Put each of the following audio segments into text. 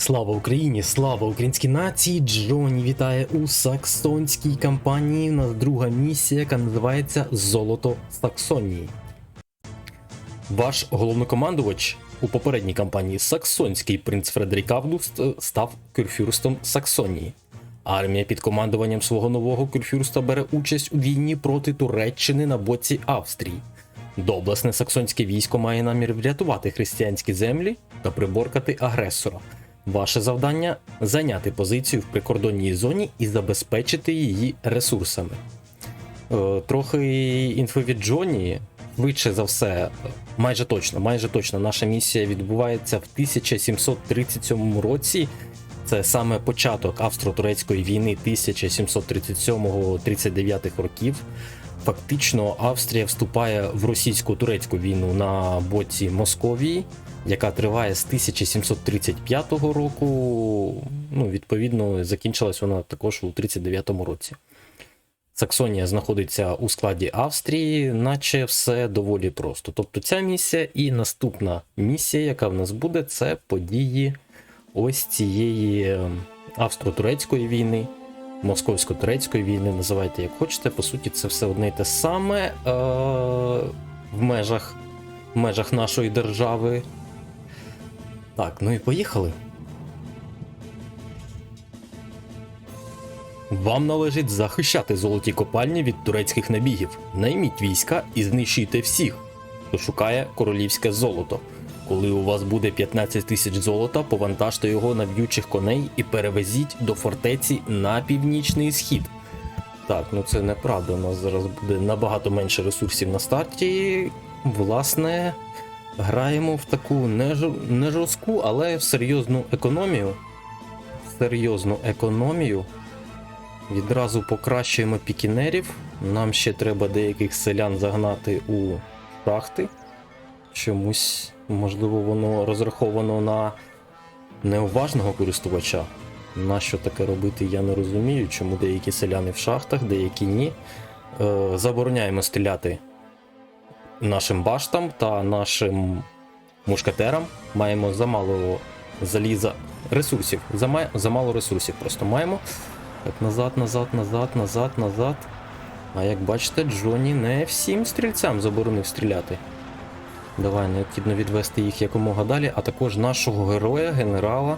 Слава Україні! Слава українській нації! Джоні вітає у саксонській кампанії. У нас друга місія, яка називається Золото Саксонії. Ваш головнокомандувач у попередній кампанії Саксонський принц Фредерік Август став кюрфюрстом Саксонії. Армія під командуванням свого нового кюрфюрста бере участь у війні проти Туреччини на боці Австрії. Доблесне саксонське військо має намір врятувати християнські землі та приборкати агресора. Ваше завдання зайняти позицію в прикордонній зоні і забезпечити її ресурсами. Е, Трохи інфо від Джоні. Швидше за все, майже точно, майже точно, наша місія відбувається в 1737 році. Це саме початок австро-турецької війни 1737-39 років. Фактично, Австрія вступає в російсько-турецьку війну на боці Московії, яка триває з 1735 року. Ну, відповідно, закінчилась вона також у 39-му році. Саксонія знаходиться у складі Австрії, наче все доволі просто. Тобто ця місія і наступна місія, яка в нас буде, це події ось цієї е, австро-турецької війни, московсько-турецької війни, називайте як хочете. По суті, це все одне і те саме е- в межах, в межах нашої держави. Так, ну і поїхали. Вам належить захищати золоті копальні від турецьких набігів. Найміть війська і знищуйте всіх, хто шукає королівське золото. Коли у вас буде 15 тисяч золота, повантажте його на в'ючих коней і перевезіть до фортеці на північний схід. Так, ну це неправда. У нас зараз буде набагато менше ресурсів на старті. Власне, граємо в таку не, жор- не жорстку, але серйозну економію. Серйозну економію. Відразу покращуємо пікінерів. Нам ще треба деяких селян загнати у шахти. Чомусь, можливо, воно розраховано на неуважного користувача. Нащо таке робити, я не розумію, чому деякі селяни в шахтах, деякі ні. Е, забороняємо стріляти нашим баштам та нашим мушкетерам. Маємо замало заліза ресурсів. Замало ресурсів просто маємо. Так, назад, назад, назад, назад, назад. А як бачите, Джоні не всім стрільцям заборонив стріляти. Давай, необхідно відвести їх якомога далі, а також нашого героя, генерала.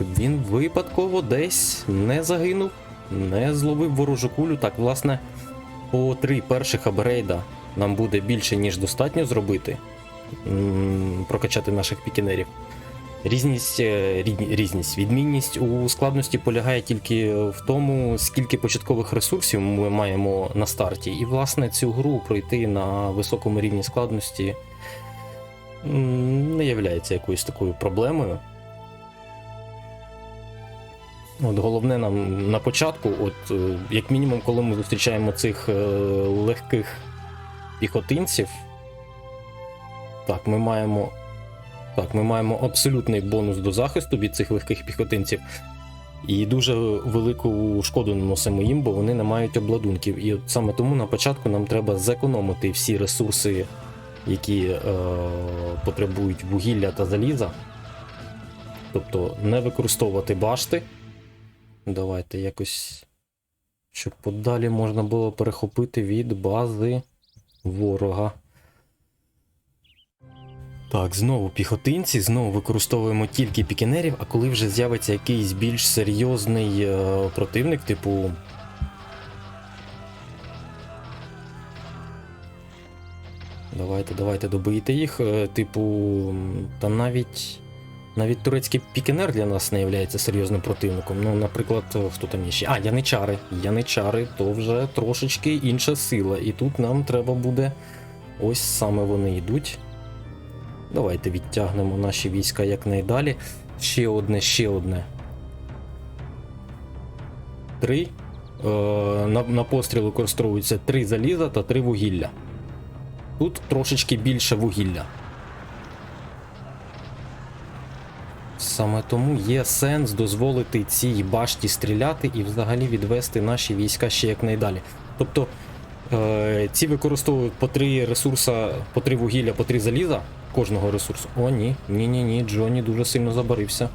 Він випадково десь не загинув, не зловив ворожу кулю. Так, власне, по три перших абрейда нам буде більше, ніж достатньо зробити. Прокачати наших пікінерів. Різність, е, різність, відмінність у складності полягає тільки в тому, скільки початкових ресурсів ми маємо на старті. І, власне, цю гру пройти на високому рівні складності не є якоюсь такою проблемою. От головне нам на початку, от е, як мінімум, коли ми зустрічаємо цих е, легких піхотинців, так, ми маємо так, ми маємо абсолютний бонус до захисту від цих легких піхотинців. І дуже велику шкоду наносимо їм, бо вони не мають обладунків. І от саме тому на початку нам треба зекономити всі ресурси, які е, потребують вугілля та заліза. Тобто не використовувати башти. Давайте якось. Щоб подалі можна було перехопити від бази ворога. Так, знову піхотинці, знову використовуємо тільки пікінерів, а коли вже з'явиться якийсь більш серйозний е, противник, типу. Давайте, давайте добийте їх. е, Типу, там навіть. Навіть турецький пікінер для нас не є серйозним противником. Ну, наприклад, хто там є ще? А, яничари. Яничари то вже трошечки інша сила. І тут нам треба буде. Ось саме вони йдуть. Давайте відтягнемо наші війська якнайдалі. Ще одне, ще одне. Три. Е, на, на постріл використовується три заліза та три вугілля. Тут трошечки більше вугілля. Саме тому є сенс дозволити цій башті стріляти і взагалі відвести наші війська ще якнайдалі. Тобто е, ці використовують по три ресурса, по три вугілля, по три заліза кожного ресурсу. О, ні, ні, ні, ні, Джоні дуже сильно забарився.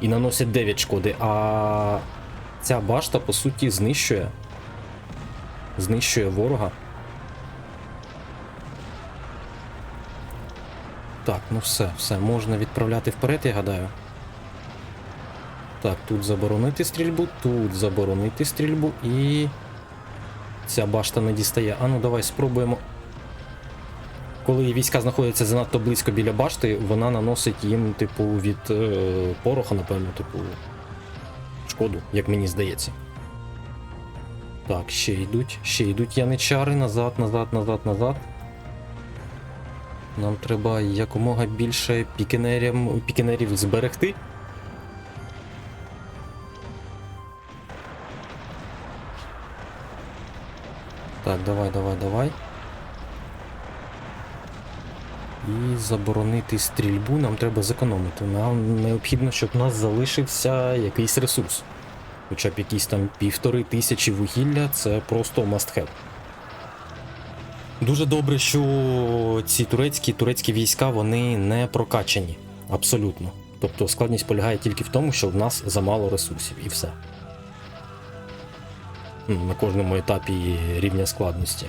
і наносять 9 шкоди, а ця башта, по суті, знищує. Знищує ворога. Так, ну все, все, можна відправляти вперед, я гадаю. Так, тут заборонити стрільбу, тут заборонити стрільбу і. Ця башта не дістає. А ну давай спробуємо. Коли війська знаходяться занадто близько біля башти, вона наносить їм, типу, від е, пороху, напевно, типу, шкоду, як мені здається. Так, ще йдуть, ще йдуть яничари назад, назад, назад, назад. Нам треба якомога більше пікінерів, зберегти. Так, давай, давай, давай. І заборонити стрільбу нам треба зекономити. Нам необхідно, щоб у нас залишився якийсь ресурс. Хоча б якісь там півтори тисячі вугілля це просто must have. Дуже добре, що ці турецькі турецькі війська вони не прокачані. Абсолютно. Тобто складність полягає тільки в тому, що в нас замало ресурсів і все. На кожному етапі рівня складності.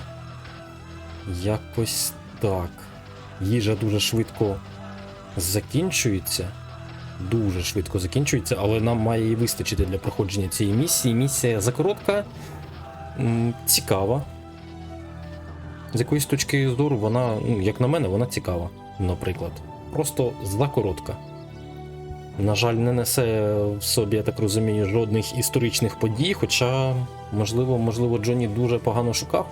Якось так. Їжа дуже швидко закінчується. Дуже швидко закінчується, але нам має і вистачити для проходження цієї місії. Місія закоротка, цікава. З якоїсь точки зору вона, ну, як на мене, вона цікава, наприклад. Просто закоротка. На жаль, не несе в собі, я так розумію, жодних історичних подій, хоча, можливо, можливо, Джонні дуже погано шукав.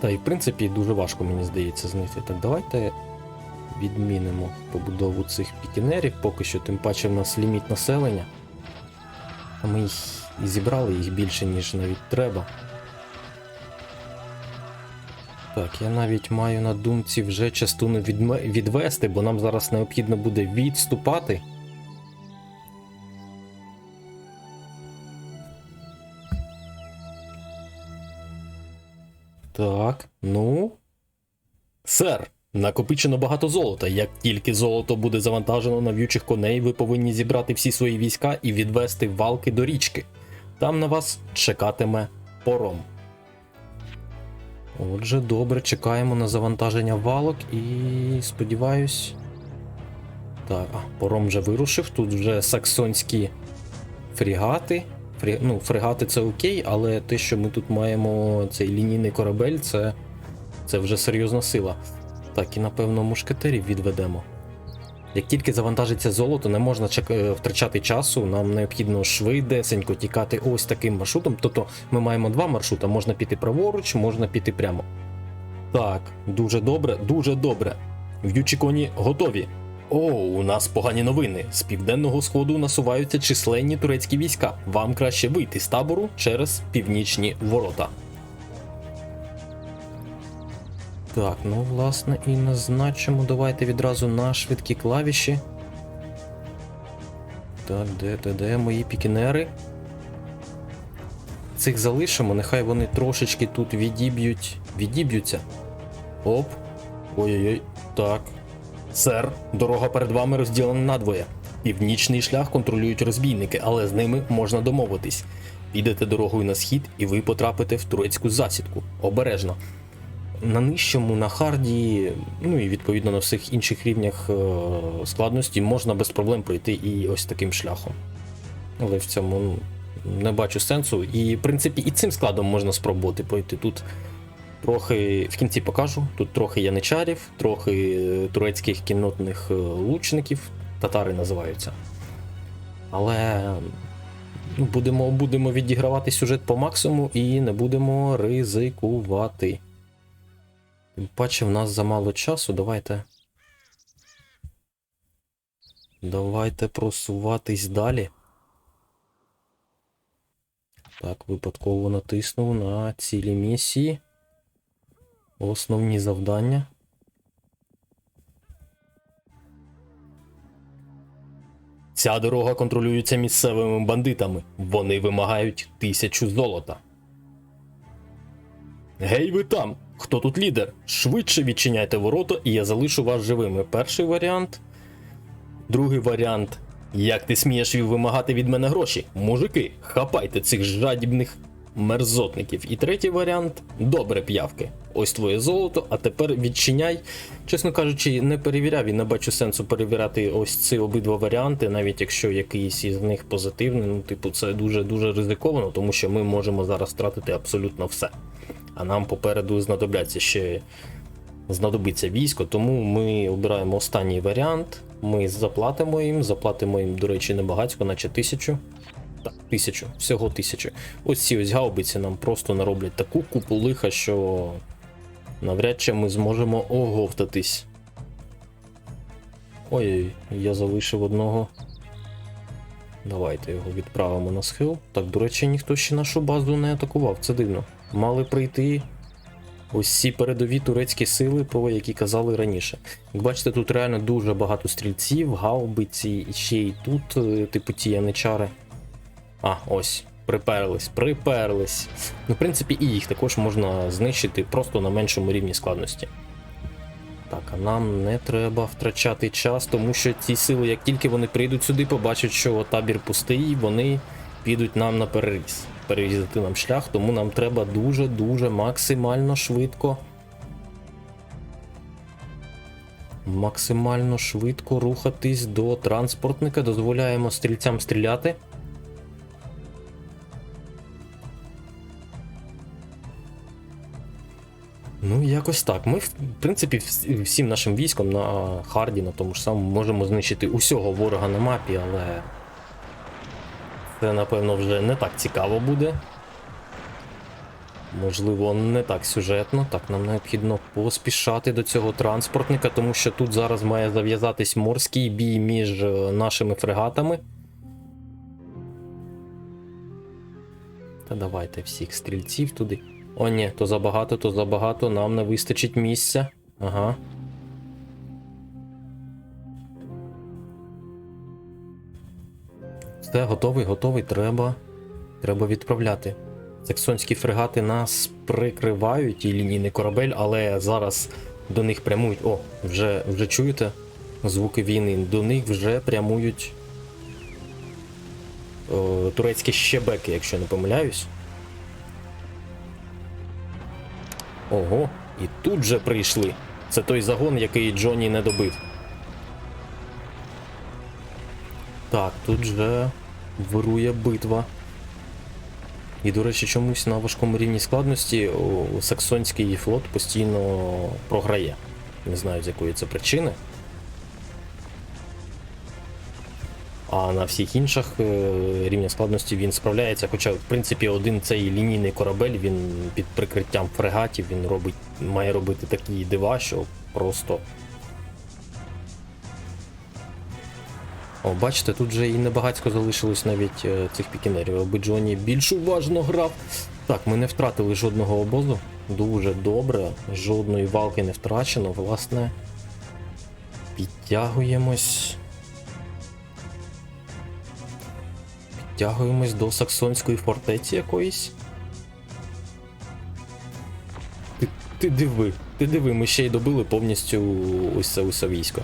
Та і в принципі дуже важко, мені здається, знайти. Так, давайте відмінимо побудову цих пікінерів, поки що, тим паче в нас ліміт населення. А ми їх і зібрали їх більше, ніж навіть треба. Так, я навіть маю на думці вже частину відме- відвести, бо нам зараз необхідно буде відступати. Так, ну. Сер, накопичено багато золота. Як тільки золото буде завантажено на в'ючих коней, ви повинні зібрати всі свої війська і відвести валки до річки. Там на вас чекатиме пором. Отже, добре, чекаємо на завантаження валок і сподіваюсь. Так, а, пором вже вирушив. Тут вже саксонські фрігати. Фрі... Ну, фрегати це окей, але те, що ми тут маємо цей лінійний корабель, це, це вже серйозна сила. Так, і напевно мушкетерів відведемо. Як тільки завантажиться золото, не можна е, втрачати часу, нам необхідно швидесенько тікати ось таким маршрутом. Тобто ми маємо два маршрути, можна піти праворуч, можна піти прямо. Так, дуже добре, дуже добре. В'ючі коні готові. О, у нас погані новини. З південного сходу насуваються численні турецькі війська. Вам краще вийти з табору через північні ворота. Так, ну власне і назначимо. Давайте відразу на швидкі клавіші. Так, де, де, де мої пікінери? Цих залишимо, нехай вони трошечки тут відіб'ють. Відіб'ються. Оп. Ой-ой-ой. Так. Сер, дорога перед вами розділена надвоє. Північний шлях контролюють розбійники, але з ними можна домовитись. Підете дорогою на схід, і ви потрапите в турецьку засідку. Обережно. На нижчому, на харді, ну і відповідно на всіх інших рівнях е, складності можна без проблем пройти і ось таким шляхом. Але в цьому ну, не бачу сенсу. І, в принципі, і цим складом можна спробувати пройти. Тут трохи в кінці покажу. Тут трохи яничарів, трохи е, турецьких кіннотних е, лучників, татари називаються. Але ну, будемо, будемо відігравати сюжет по максимуму і не будемо ризикувати. Тим паче в нас замало часу, давайте. Давайте просуватись далі. Так, випадково натиснув на цілі місії. Основні завдання. Ця дорога контролюється місцевими бандитами. Вони вимагають тисячу золота. Гей, ви там! Хто тут лідер? Швидше відчиняйте ворота, і я залишу вас живими. Перший варіант. Другий варіант. Як ти смієш вимагати від мене гроші? Мужики, хапайте цих жадібних мерзотників. І третій варіант добре п'явки. Ось твоє золото, а тепер відчиняй. Чесно кажучи, не перевіряв і не бачу сенсу перевіряти ось ці обидва варіанти, навіть якщо якийсь із них позитивний. Ну, типу, це дуже дуже ризиковано, тому що ми можемо зараз втратити абсолютно все. А нам попереду знадобляться ще знадобиться військо, тому ми обираємо останній варіант. Ми заплатимо їм, заплатимо їм, до речі, небагацько, наче тисячу. Так, тисячу, всього тисячу. Ось ці ось гаубиці нам просто нароблять таку купу лиха, що навряд чи ми зможемо оговтатись. Ой, я залишив одного. Давайте його відправимо на схил. Так, до речі, ніхто ще нашу базу не атакував, це дивно. Мали прийти ось передові турецькі сили, про які казали раніше. Як бачите, тут реально дуже багато стрільців, гаубиці, і ще й тут, е, типу ті яничари. А, ось, приперлись, приперлись. Ну, в принципі, і їх також можна знищити просто на меншому рівні складності. Так, а нам не треба втрачати час, тому що ці сили, як тільки вони прийдуть сюди, побачать, що табір пустий, вони підуть нам на переріз. Перерізати нам шлях, тому нам треба дуже-дуже максимально швидко. Максимально швидко рухатись до транспортника. Дозволяємо стрільцям стріляти. Ну, якось так. Ми, в принципі, всім нашим військом на Харді, на тому ж самому, можемо знищити усього ворога на мапі, але це, напевно, вже не так цікаво буде. Можливо, не так сюжетно. Так, нам необхідно поспішати до цього транспортника, тому що тут зараз має зав'язатись морський бій між е, нашими фрегатами. Та давайте всіх стрільців туди. О, ні, то забагато, то забагато, нам не вистачить місця. Ага. Все, готовий, готовий, треба. Треба відправляти. Саксонські фрегати нас прикривають і лінійний корабель, але зараз до них прямують. О, вже, вже чуєте звуки війни? До них вже прямують о, турецькі щебеки, якщо не помиляюсь. Ого, і тут же прийшли. Це той загон, який Джонні не добив. Так, тут же вирує битва. І, до речі, чомусь на важкому рівні складності саксонський флот постійно програє. Не знаю, з якої це причини. А на всіх інших е, рівнях складності він справляється. Хоча, в принципі, один цей лінійний корабель, він під прикриттям фрегатів він робить, має робити такі дива, що просто. О, бачите, тут вже і небагацько залишилось навіть е, цих пікінерів, аби Джоні більш уважно грав. Так, ми не втратили жодного обозу. Дуже добре, жодної валки не втрачено, власне. Підтягуємось. Підтягуємось до саксонської фортеці якоїсь. Ти, ти диви, ти диви, ми ще й добили повністю ось це усе військо.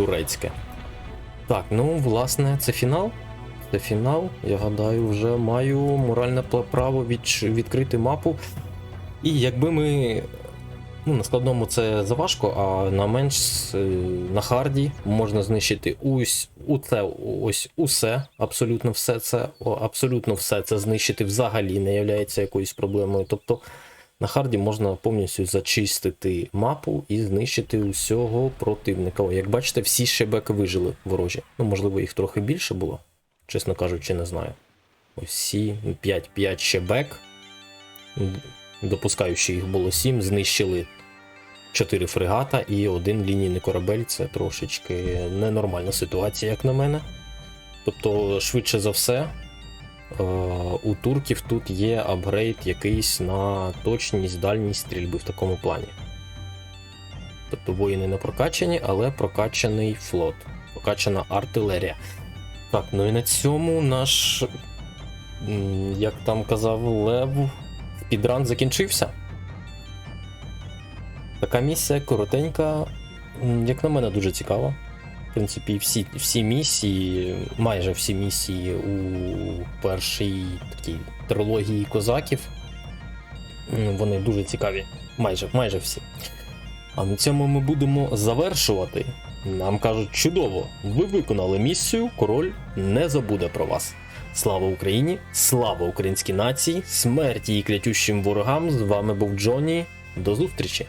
Турецьке. Так, ну, власне, це фінал. Це фінал. Я гадаю, вже маю моральне право відкрити мапу. І якби ми. Ну, на складному це заважко, а на менш е, на харді можна знищити ось у це, ось усе, абсолютно все це, абсолютно все це знищити взагалі не є якоюсь проблемою. Тобто на харді можна повністю зачистити мапу і знищити усього противника. Як бачите, всі щебеки вижили ворожі. Ну, можливо, їх трохи більше було, чесно кажучи, не знаю. Ось всі 5, 5 щебек. Допускаю, що їх було 7, знищили 4 фрегата і один лінійний корабель. Це трошечки ненормальна ситуація, як на мене. Тобто, швидше за все, у турків тут є апгрейд якийсь на точність, дальність стрільби в такому плані. Тобто воїни не прокачані, але прокачаний флот, прокачана артилерія. Так, ну і на цьому наш, як там казав Лев, підран закінчився. Така місія коротенька, Як на мене, дуже цікаво. Принципі, всі, всі місії, майже всі місії у першій такій трилогії козаків. Вони дуже цікаві. Майже, майже всі. А на цьому ми будемо завершувати. Нам кажуть, чудово, ви виконали місію, король не забуде про вас. Слава Україні! Слава українській нації! Смерть її клятющим ворогам! З вами був Джоні. До зустрічі!